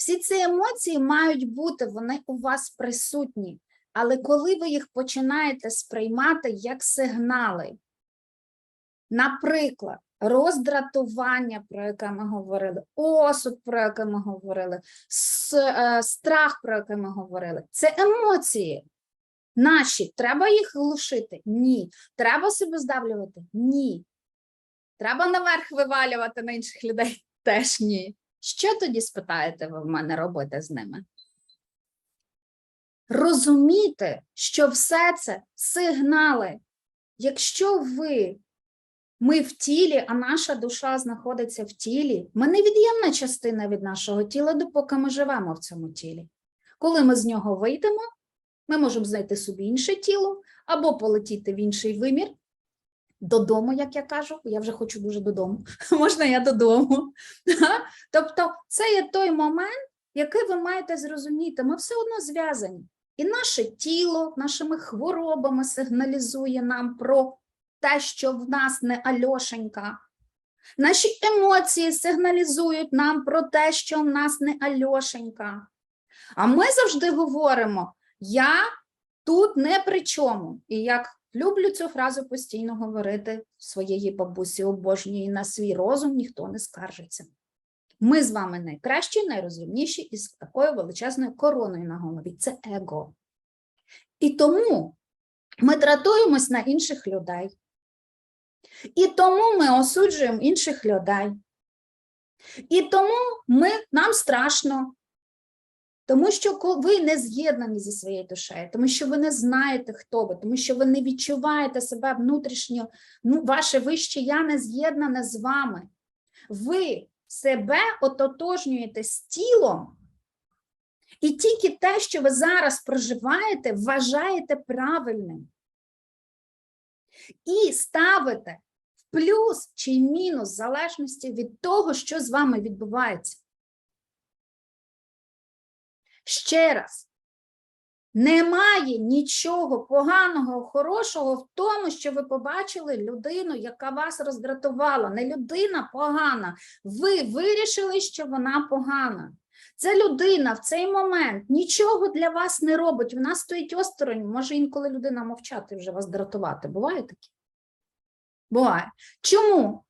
Всі ці емоції мають бути, вони у вас присутні. Але коли ви їх починаєте сприймати як сигнали, наприклад, роздратування, про яке ми говорили, осуд, про яке ми говорили, е, страх, про яке ми говорили, це емоції. Наші, треба їх глушити? Ні. Треба себе здавлювати? Ні. Треба наверх вивалювати на інших людей? Теж ні. Що тоді спитаєте ви в мене робити з ними? Розуміти, що все це сигнали. Якщо ви, ми в тілі, а наша душа знаходиться в тілі, ми невід'ємна частина від нашого тіла, допоки ми живемо в цьому тілі. Коли ми з нього вийдемо, ми можемо знайти собі інше тіло або полетіти в інший вимір. Додому, як я кажу, я вже хочу дуже додому. Можна я додому? Тобто, це є той момент, який ви маєте зрозуміти. Ми все одно зв'язані. І наше тіло нашими хворобами сигналізує нам про те, що в нас не Альошенька. Наші емоції сигналізують нам про те, що в нас не Альошенька. А ми завжди говоримо: я тут не при чому. І як люблю цю фразу постійно говорити своєї бабусі, обожнюю на свій розум ніхто не скаржиться. Ми з вами найкращі, найрозумніші із такою величезною короною на голові. Це его. І тому ми дратуємось на інших людей. І тому ми осуджуємо інших людей. І тому ми, нам страшно, тому що ви не з'єднані зі своєю душею, тому що ви не знаєте, хто ви, тому що ви не відчуваєте себе внутрішньо, ну, ваше вище я не з'єднане з вами. Ви себе ототожнюєте з тілом, і тільки те, що ви зараз проживаєте, вважаєте правильним. І ставите в плюс чи мінус в залежності від того, що з вами відбувається. Ще раз, немає нічого поганого, хорошого в тому, що ви побачили людину, яка вас роздратувала. Не людина погана. Ви вирішили, що вона погана. Ця людина в цей момент нічого для вас не робить. Вона стоїть осторонь. Може інколи людина мовчати вже вас дратувати. Буває таке? Буває. Чому?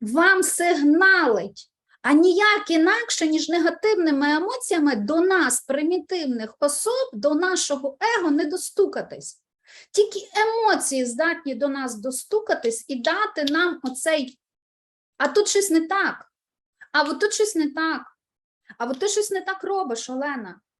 Вам сигналить а ніяк інакше, ніж негативними емоціями до нас, примітивних особ, до нашого его не достукатись. Тільки емоції здатні до нас достукатись і дати нам оцей, а тут щось не так, а тут щось не так, а от ти щось не так робиш, Олена.